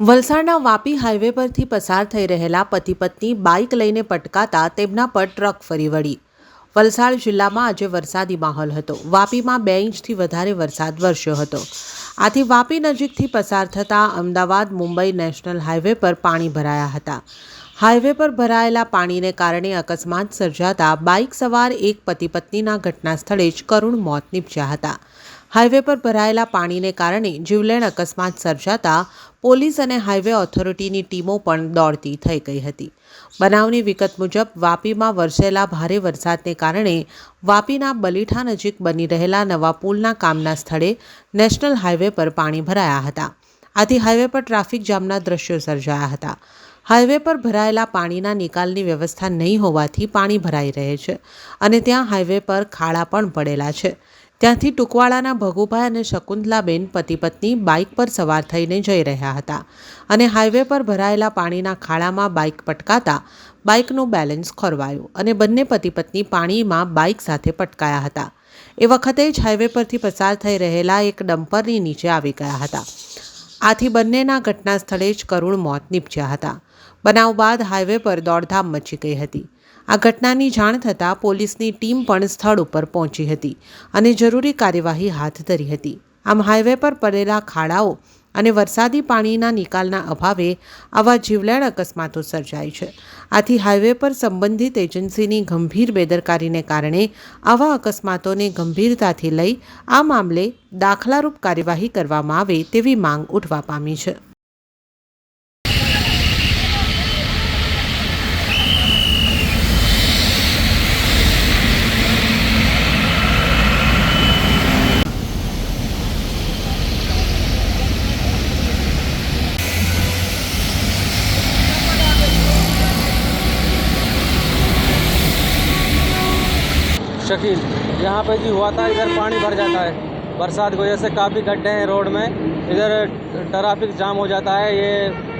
વલસાડના વાપી હાઈવે પરથી પસાર થઈ રહેલા પતિ પત્ની બાઇક લઈને પટકાતા તેમના પર ટ્રક ફરી વળી. વલસાડ જિલ્લામાં આજે વરસાદી માહોલ હતો. વાપીમાં બે ઇંચથી વધારે વરસાદ વરસ્યો હતો. આથી વાપી નજીકથી પસાર થતા અમદાવાદ મુંબઈ નેશનલ હાઈવે પર પાણી ભરાયા હતા. હાઈવે પર ભરાયેલા પાણીને કારણે અકસ્માત સર્જાતા બાઇક સવાર એક પતિ પત્નીના ઘટના સ્થળે જ કરુણ મોત નીપજ્યા હતા. હાઈવે પર ભરાયેલા પાણીને કારણે જીવલેણ અકસ્માત સર્જાતા પોલીસ અને હાઈવે ઓથોરિટીની ટીમો પણ દોડતી થઈ ગઈ હતી. બનાવની વિગત મુજબ, વાપીમાં વરસેલા ભારે વરસાદને કારણે વાપીના બલીઠા નજીક બની રહેલા નવા પુલના કામના સ્થળે નેશનલ હાઈવે પર પાણી ભરાયા હતા. આથી હાઈવે પર ટ્રાફિક જામના દ્રશ્યો સર્જાયા હતા. હાઈવે પર ભરાયેલા પાણીના નિકાલની વ્યવસ્થા નહીં હોવાથી પાણી ભરાઈ રહે છે અને ત્યાં હાઈવે પર ખાડા પણ પડેલા છે. ત્યાંથી ટુકવાડાના ભગુભાઈ અને શકુંતલાબેન પતિ પત્ની બાઇક પર સવાર થઈને જઈ રહ્યા હતા અને હાઈવે પર ભરાયેલા પાણીના ખાડામાં બાઇક પટકાતા બાઇકનું બેલેન્સ ખોરવાયું અને બંને પતિ પત્ની પાણીમાં બાઇક સાથે પટકાયા હતા. એ વખતે જ હાઈવે પરથી પસાર થઈ રહેલા એક ડમ્પરની નીચે આવી ગયા હતા. આથી બંનેના ઘટના સ્થળે જ કરુણ મોત નીપજ્યા હતા. બનાવ બાદ હાઈવે પર દોડધામ મચી ગઈ હતી. આ ઘટનાની જાણ થતાં પોલીસની ટીમ પણ સ્થળ ઉપર પહોંચી હતી અને જરૂરી કાર્યવાહી હાથ ધરી હતી. આમ હાઈવે પર પડેલા ખાડાઓ અને વરસાદી પાણીના નિકાલના અભાવે આવા જીવલેણ અકસ્માતો સર્જાય છે. આથી હાઈવે પર સંબંધિત એજન્સીની ગંભીર બેદરકારીને કારણે આવા અકસ્માતોને ગંભીરતાથી લઈ આ મામલે દાખલારૂપ કાર્યવાહી કરવામાં આવે તેવી માંગ ઉઠવા પામી છે. शकील, यहाँ पे जी हुआ था, इधर पानी भर जाता है। बरसात की वजह से काफ़ी गड्ढे हैं रोड में, इधर ट्रैफ़िक जाम हो जाता है, ये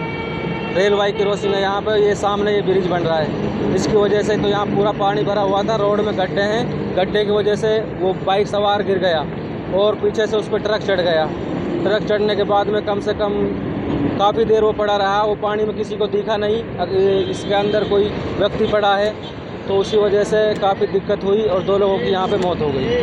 रेलवाई क्रॉसिंग है यहाँ पे, ये सामने ये ब्रिज बन रहा है। इसकी वजह से तो यहाँ पूरा पानी भरा हुआ था, रोड में गड्ढे हैं, गड्ढे की वजह से वो बाइक सवार गिर गया और पीछे से उस पर ट्रक चढ़ गया। ट्रक चढ़ने के बाद में कम से कम काफ़ी देर वो पड़ा रहा वो पानी में किसी को दिखा नहीं अगर इसके अंदर कोई व्यक्ति पड़ा है तो उसी वजह से काफ़ी दिक्कत हुई और दो लोगों की यहाँ पे मौत हो गई